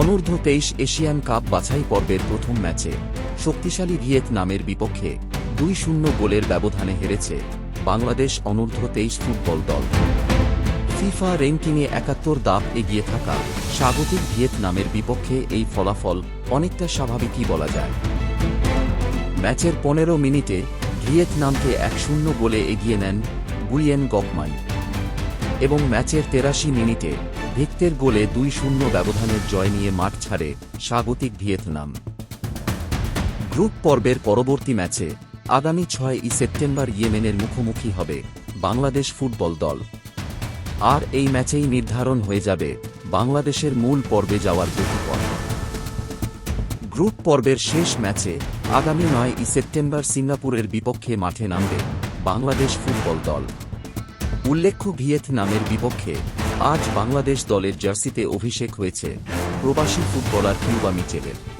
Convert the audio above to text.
অনূর্ধ্ব তেইশ Asian cup বাছাই পর্বের প্রথম ম্যাচে শক্তিশালী ভিয়েতনামের বিপক্ষে দুই শূন্য গোলের ব্যবধানে হেরেছে বাংলাদেশ অনূর্ধ্ব তেইশ ফুটবল দল। ফিফা র্যাঙ্কিংয়ে একাত্তর দাপ এগিয়ে থাকা স্বাগতিক ভিয়েতনামের বিপক্ষে এই ফলাফল অনেকটা স্বাভাবিকই বলা যায়। ম্যাচের পনেরো মিনিটে ভিয়েতনামকে এক শূন্য গোলে এগিয়ে নেন গুইয়েন গকমাই এবং ম্যাচের তেরাশি মিনিটে ভিক্তের গোলে দুই শূন্য ব্যবধানের জয় নিয়ে মাঠ ছাড়ে স্বাগতিক ভিয়েতনাম। গ্রুপ পর্বের পরবর্তী ম্যাচে আগামী ছয়ই সেপ্টেম্বর ইয়েমেনের মুখোমুখি হবে বাংলাদেশ ফুটবল দল। আর এই ম্যাচেই নির্ধারণ হয়ে যাবে বাংলাদেশের মূল পর্বে যাওয়ার গতিপথ গ্রুপ পর্বের শেষ ম্যাচে আগামী নয় সেপ্টেম্বর সিঙ্গাপুরের বিপক্ষে মাঠে নামবে বাংলাদেশ ফুটবল দল। উল্লেখ্য ভিয়েতনামের বিপক্ষে আজ বাংলাদেশ দলের জার্সিতে অভিষেক হয়েছে প্রবাসী ফুটবলার কিউবা মিচেলের।